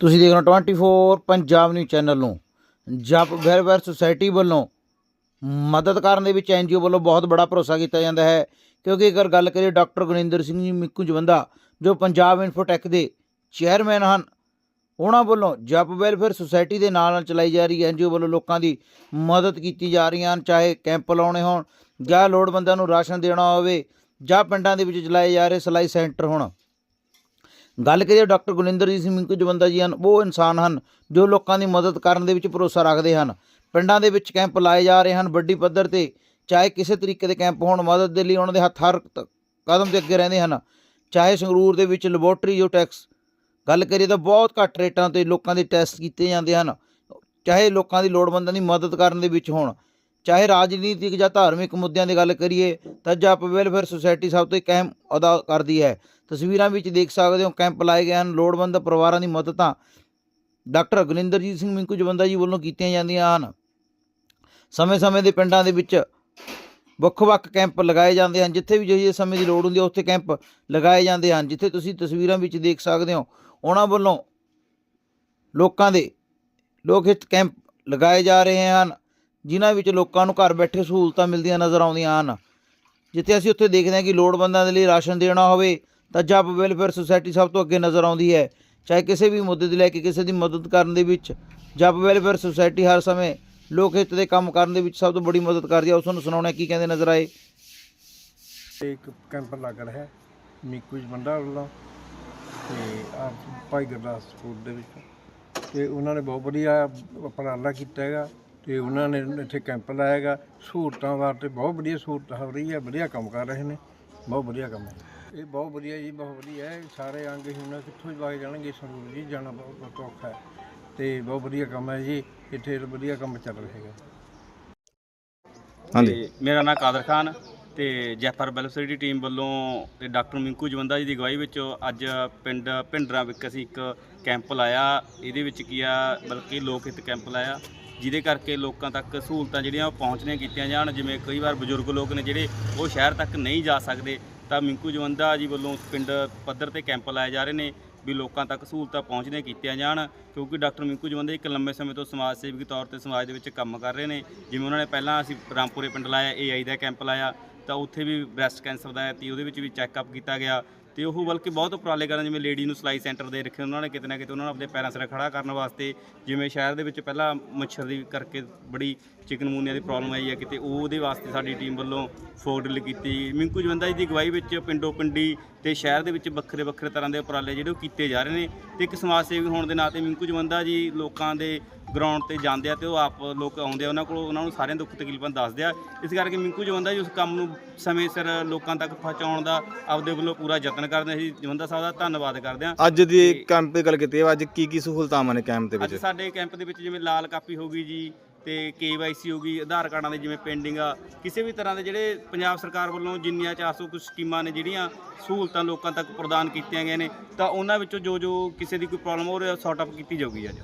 ਤੁਸੀਂ ਦੇਖ ਰਹੇ ਹੋ 24 ਪੰਜਾਬ ਨਿਊਜ਼ ਚੈਨਲ ਨੂੰ। ਜਪ ਵੈਲਫੇਅਰ ਸੁਸਾਇਟੀ ਵੱਲੋਂ ਮਦਦ ਕਰਨ ਦੇ ਵਿੱਚ ਐਨਜੀਓ ਵੱਲੋਂ ਬਹੁਤ ਬੜਾ ਭਰੋਸਾ ਕੀਤਾ ਜਾਂਦਾ ਹੈ। ਕਿਉਂਕਿ ਅਗਰ ਗੱਲ ਕਰੀਏ ਡਾਕਟਰ ਗੁਰਿੰਦਰ ਸਿੰਘ ਜੀ, ਮਿੱਕੂ ਜਵੰਦਾ, ਜੋ ਪੰਜਾਬ ਇਨਫੋਟੈਕ ਦੇ ਚੇਅਰਮੈਨ ਹਨ, ਉਹਨਾਂ ਵੱਲੋਂ ਜਪ ਵੈਲਫੇਅਰ ਸੁਸਾਇਟੀ ਦੇ ਨਾਲ ਨਾਲ ਚਲਾਈ ਜਾ ਰਹੀ ਐਨਜੀਓ ਵੱਲੋਂ ਲੋਕਾਂ ਦੀ ਮਦਦ ਕੀਤੀ ਜਾ ਰਹੀ ਹਨ, ਚਾਹੇ ਕੈਂਪ ਲਾਉਣੇ ਹੋਣ ਜਾਂ ਲੋੜਵੰਦਾਂ ਨੂੰ ਰਾਸ਼ਨ ਦੇਣਾ ਹੋਵੇ ਜਾਂ ਪਿੰਡਾਂ ਦੇ ਵਿੱਚ ਚਲਾਏ ਜਾ ਰਹੇ ਸਿਲਾਈ ਸੈਂਟਰ ਹੋਣ। ਗੱਲ ਕਰੀਏ ਡਾਕਟਰ ਗੁਰਿੰਦਰਜੀਤ ਸਿੰਘ ਮਿੰਕੂ ਜਵੰਦਾ ਜੀ ਹਨ, ਉਹ ਇਨਸਾਨ ਹਨ, ਜੋ ਲੋਕਾਂ ਦੀ ਮਦਦ ਕਰਨ ਦੇ ਵਿੱਚ ਭਰੋਸਾ ਰੱਖਦੇ ਹਨ। ਪਿੰਡਾਂ ਦੇ ਵਿੱਚ ਕੈਂਪ ਲਾਏ ਜਾ ਰਹੇ ਹਨ, ਵੱਡੀ ਪੱਧਰ ਤੇ ਚਾਹੇ ਕਿਸੇ ਤਰੀਕੇ ਦੇ ਕੈਂਪ ਹੋਣ, ਮਦਦ ਦੇ ਲਈ ਉਹਨਾਂ ਦੇ ਹੱਥ ਹਰ ਕਦਮ ਤੇ ਅੱਗੇ ਰਹਿੰਦੇ ਹਨ। ਚਾਹੇ ਸੰਗਰੂਰ ਦੇ ਵਿੱਚ ਲੈਬੋਰਟਰੀ ਜੋ ਟੈਕਸ, ਗੱਲ ਕਰੀਏ ਤਾਂ ਬਹੁਤ ਘੱਟ ਰੇਟਾਂ ਤੇ ਲੋਕਾਂ ਦੇ ਟੈਸਟ ਕੀਤੇ ਜਾਂਦੇ ਹਨ। ਚਾਹੇ ਲੋਕਾਂ ਦੀ ਲੋੜਵੰਦਾਂ ਦੀ ਮਦਦ ਕਰਨ ਦੇ ਵਿੱਚ ਹੋਣ ਚਾਹੇ ਰਾਜਨੀਤਿਕ ਜਾਂ ਧਾਰਮਿਕ ਮੁੱਦਿਆਂ ਦੀ ਗੱਲ ਕਰੀਏ, ਤਾਂ ਜਾਪ ਵੈਲਫੇਅਰ ਸੁਸਾਇਟੀ ਸਭ ਤੋਂ ਇੱਕ ਅਹਿਮ ਅਦਾ ਕਰਦੀ ਹੈ। ਤਸਵੀਰਾਂ ਵਿੱਚ ਦੇਖ ਸਕਦੇ ਹੋ, ਕੈਂਪ ਲਾਏ ਗਏ ਹਨ। ਲੋੜਵੰਦ ਪਰਿਵਾਰਾਂ ਦੀ ਮਦਦਾਂ ਡਾਕਟਰ ਗੁਰਿੰਦਰਜੀਤ ਸਿੰਘ ਮਿੰਕੂ ਜਵੰਦਾ ਜੀ ਵੱਲੋਂ ਕੀਤੀਆਂ ਜਾਂਦੀਆਂ ਹਨ। ਸਮੇਂ-ਸਮੇਂ ਦੇ ਪਿੰਡਾਂ ਦੇ ਵਿੱਚ ਵੱਖ-ਵੱਖ ਕੈਂਪ ਲਗਾਏ ਜਾਂਦੇ ਹਨ। ਜਿੱਥੇ ਵੀ ਜਿਹੇ ਸਮੇਂ ਦੀ ਲੋੜ ਹੁੰਦੀ ਹੈ, ਉੱਥੇ ਕੈਂਪ ਲਗਾਏ ਜਾਂਦੇ ਹਨ। ਜਿੱਥੇ ਤੁਸੀਂ ਤਸਵੀਰਾਂ ਵਿੱਚ ਦੇਖ ਸਕਦੇ ਹੋ, ਉਹਨਾਂ ਵੱਲੋਂ ਲੋਕਾਂ ਦੇ ਲੋਕ ਹਿੱਤ ਕੈਂਪ ਲਗਾਏ ਜਾ ਰਹੇ ਹਨ। ਜਿਨ੍ਹਾਂ ਵਿੱਚ ਲੋਕਾਂ ਨੂੰ ਘਰ ਬੈਠੇ ਸਹੂਲਤਾਂ ਮਿਲਦੀਆਂ ਨਜ਼ਰ ਆਉਂਦੀਆਂ ਹਨ। ਜਿੱਥੇ ਅਸੀਂ ਉੱਥੇ ਦੇਖਦੇ ਹਾਂ ਕਿ ਲੋੜਵੰਦਾਂ ਦੇ ਲਈ ਰਾਸ਼ਨ ਦੇਣਾ ਹੋਵੇ, ਤਾਂ ਜੱਬ ਵੈਲਫੇਅਰ ਸੁਸਾਇਟੀ ਸਭ ਤੋਂ ਅੱਗੇ ਨਜ਼ਰ ਆਉਂਦੀ ਹੈ। ਚਾਹੇ ਕਿਸੇ ਵੀ ਮੁੱਦੇ ਦੇ ਲੈ ਕੇ ਕਿਸੇ ਦੀ ਮਦਦ ਕਰਨ ਦੇ ਵਿੱਚ, ਜਬ ਵੈਲਫੇਅਰ ਸੁਸਾਇਟੀ ਹਰ ਸਮੇਂ ਲੋਕ ਹਿੱਤ ਦੇ ਕੰਮ ਕਰਨ ਦੇ ਵਿੱਚ ਸਭ ਤੋਂ ਬੜੀ ਮਦਦ ਕਰਦੀ ਹੈ। ਉਸ ਨੂੰ ਸੁਣਾਉਣਾ ਕੀ ਕਹਿੰਦੇ ਨਜ਼ਰ ਆਏ। ਇੱਕ ਕੈਂਪ ਲੱਗ ਰਿਹਾ ਹੈ, ਮੀਕੂ ਜਵੰਡਾ ਵੱਲੋਂ ਤੇ ਆ ਭਾਈ ਗੁਰਦਾਸ ਸਕੂਲ ਦੇ ਵਿੱਚ। ਤੇ ਉਹਨਾਂ ਨੇ ਬਹੁਤ ਵਧੀਆ ਉਪਰਾਲਾ ਕੀਤਾ ਹੈਗਾ। ਤੇ ਉਹਨਾਂ ਨੇ ਇੱਥੇ ਕੈਂਪ ਲਾਇਆ ਹੈਗਾ। ਸਹੂਲਤਾਂ ਵਾਸਤੇ ਬਹੁਤ ਵਧੀਆ ਸਹੂਲਤ ਹੋ ਰਹੀ ਹੈ ਵਧੀਆ ਕੰਮ ਕਰ ਰਹੇ ਨੇ ਬਹੁਤ ਵਧੀਆ ਕੰਮ ਹੈ। ਇਹ ਬਹੁਤ ਵਧੀਆ ਜੀ ਬਹੁਤ ਵਧੀਆ ਹੈ। ਸਾਰੇ ਅੰਗਹੀਣ ਕਿੱਥੋਂ ਹੀ ਵਗ ਜਾਣਗੇ ਸੰਗਰੂਰ ਜੀ ਜਾਣਾ ਬਹੁਤ ਬਹੁਤ ਔਖਾ ਹੈ। ਤੇ ਬਹੁਤ ਵਧੀਆ ਕੰਮ ਹੈ ਜੀ ਇੱਥੇ ਵਧੀਆ ਕੰਮ ਚੱਲ ਰਿਹਾ ਹੈਗਾ। ਹਾਂਜੀ। ਮੇਰਾ ਨਾਮ ਕਾਦਰ ਖਾਨ ਤੇ ਜੈਫਰ ਵੈਲਫੇਅਰ ਦੀ ਟੀਮ ਵੱਲੋਂ ਤੇ ਡਾਕਟਰ ਮਿੰਕੂ ਜਵੰਦਾ ਜੀ ਦੀ ਅਗਵਾਈ ਵਿੱਚ ਅੱਜ ਪਿੰਡ ਭਿੰਡਰਾਂ ਵਿੱਚ ਅਸੀਂ ਇੱਕ ਕੈਂਪ ਲਾਇਆ। ਇਹਦੇ ਵਿੱਚ ਕੀ ਆ ਬਲਕਿ ਲੋਕ ਹਿੱਤ ਕੈਂਪ ਲਾਇਆ। ਜਿਹਦੇ ਕਰਕੇ ਲੋਕਾਂ ਤੱਕ ਸਹੂਲਤਾਂ ਜਿਹੜੀਆਂ ਉਹ ਪਹੁੰਚਣੀਆਂ ਕੀਤੀਆਂ ਜਾਣ। ਜਿਵੇਂ ਕਈ ਵਾਰ ਬਜ਼ੁਰਗ ਲੋਕ ਨੇ ਜਿਹੜੇ ਉਹ ਸ਼ਹਿਰ ਤੱਕ ਨਹੀਂ ਜਾ ਸਕਦੇ, ਤਾਂ ਮਿੰਕੂ ਜਵੰਦਾ ਜੀ ਵੱਲੋਂ ਪਿੰਡ ਪੱਧਰ ਤੇ ਕੈਂਪ ਲਾਏ ਜਾ ਰਹੇ ਨੇ ਵੀ ਲੋਕਾਂ ਤੱਕ ਸਹੂਲਤਾਂ ਪਹੁੰਚਣੀਆਂ ਕੀਤੀਆਂ ਜਾਣ, ਕਿਉਂਕਿ ਡਾਕਟਰ ਮਿੰਕੂ ਜਵੰਦਾ ਇੱਕ ਲੰਮੇ ਸਮੇਂ ਤੋਂ ਸਮਾਜ ਸੇਵੀ ਤੌਰ ਤੇ ਸਮਾਜ ਦੇ ਵਿੱਚ ਕੰਮ ਕਰ ਰਹੇ ਨੇ। ਜਿਵੇਂ ਉਹਨਾਂ ਨੇ ਪਹਿਲਾਂ ਅਸੀਂ ਰਾਮਪੁਰੇ ਪਿੰਡ ਲਾਇਆ ਏਆਈ ਦਾ ਕੈਂਪ ਲਾਇਆ, ਤਾਂ ਉੱਥੇ ਵੀ ਬ੍ਰੈਸਟ ਕੈਂਸਰ ਦਾ ਤੀ ਉਹਦੇ ਵਿੱਚ ਵੀ ਚੈੱਕਅਪ ਕੀਤਾ ਗਿਆ। ਤੇ ਉਹ ਬਲਕਿ ਬਹੁਤ ਉਪਰਾਲੇ ਕਰਨ, ਜਿਵੇਂ ਲੇਡੀ ਨੂੰ ਸਿਲਾਈ ਸੈਂਟਰ ਦੇ ਰੱਖੇ ਉਹਨਾਂ ਨੇ ਕਿਤੇ ਨਾ ਕਿਤੇ ਉਹਨਾਂ ਨੂੰ ਆਪਣੇ ਪੈਰਾਂ ਸਿਰ ਖੜਾ ਕਰਨ ਵਾਸਤੇ, ਜਿਵੇਂ ਸ਼ਹਿਰ ਦੇ ਵਿੱਚ ਪਹਿਲਾਂ ਮੱਛਰ ਦੀ ਕਰਕੇ ਬੜੀ ਚਿਕਨਮੂਨੀਆ ਦੀ ਪ੍ਰੋਬਲਮ ਆਈ ਹੈ ਕਿਤੇ ਉਹ ਉਹਦੇ ਵਾਸਤੇ ਸਾਡੀ ਟੀਮ ਵੱਲੋਂ ਫੋਰਡਲ ਕੀਤੀ। ਮਿੰਕੂ ਜਵੰਦਾ ਜੀ ਦੀ ਅਗਵਾਈ ਵਿੱਚ ਪਿੰਡੋ ਪਿੰਡੀ ਤੇ ਸ਼ਹਿਰ ਦੇ ਵਿੱਚ ਵੱਖਰੇ ਵੱਖਰੇ ਤਰ੍ਹਾਂ ਦੇ ਉਪਰਾਲੇ ਜਿਹੜੇ ਉਹ ਕੀਤੇ ਜਾ ਰਹੇ ਨੇ। ਤੇ ਇੱਕ ਸਮਾਜ ਸੇਵੀ ਹੋਣ ਦੇ ਨਾਤੇ ਮਿੰਕੂ ਜਵੰਦਾ ਜੀ ਲੋਕਾਂ ਦੇ ਗਰਾਊਂਡ ਤੇ ਜਾਂਦੇ ਆ ਤੇ ਉਹ ਆਪ ਲੋਕ ਆਉਂਦੇ ਆ ਉਹਨਾਂ ਕੋਲ ਉਹਨਾਂ ਨੂੰ ਸਾਰਿਆਂ ਦੁੱਖ ਤਕਲੀਫਾਂ ਦੱਸਦੇ ਆ। ਇਸ ਕਰਕੇ ਮਿੰਕੂ ਜਵੰਦਾ ਜੀ ਉਸ ਕੰਮ ਨੂੰ ਸਮੇਂ ਸਿਰ ਲੋਕਾਂ ਤੱਕ ਪਹੁੰਚਾਉਣ ਦਾ ਆਪਦੇ ਵੱਲੋਂ ਪੂਰਾ ਯਤਨ ਕਰਦੇ ਆ। ਅਸੀਂ ਜਵੰਦਾ ਸਾਹਿਬ ਦਾ ਧੰਨਵਾਦ ਕਰਦੇ ਆ। ਅੱਜ ਦੀ ਕੈਂਪ ਦੀ ਗੱਲ ਕੀਤੀ ਹੈ ਅੱਜ ਕੀ ਕੀ ਸਹੂਲਤਾਂ ਨੇ ਕੈਂਪ ਦੇ ਅੱਜ ਵਿੱਚ? ਸਾਡੇ ਕੈਂਪ ਦੇ ਵਿੱਚ ਜਿਵੇਂ ਲਾਲ ਕਾਪੀ ਹੋ ਗਈ ਜੀ ਤੇ ਕੇਵਾਈਸੀ ਹੋ ਗਈ ਆਧਾਰ ਕਾਰਡਾਂ ਦੇ ਜਿਵੇਂ ਪੈਂਡਿੰਗ ਆ ਕਿਸੇ ਵੀ ਤਰ੍ਹਾਂ ਦੇ ਜਿਹੜੇ ਪੰਜਾਬ ਸਰਕਾਰ ਵੱਲੋਂ ਜਿੰਨੀਆਂ 400 ਕੁਝ ਸਕੀਮਾਂ ਨੇ ਜਿਹੜੀਆਂ ਸਹੂਲਤਾਂ ਲੋਕਾਂ ਤੱਕ ਪ੍ਰਦਾਨ ਕੀਤੀਆਂ ਗਈਆਂ ਨੇ ਤਾਂ ਉਹਨਾਂ ਵਿੱਚੋਂ ਜੋ ਜੋ ਕਿਸੇ ਦੀ ਕੋਈ ਪ੍ਰੋਬਲਮ ਹੋ ਰਹੀ ਹੈ ਸੌਟ ਅਪ ਕੀਤੀ ਜਾਊਗੀ ਅੱਜ।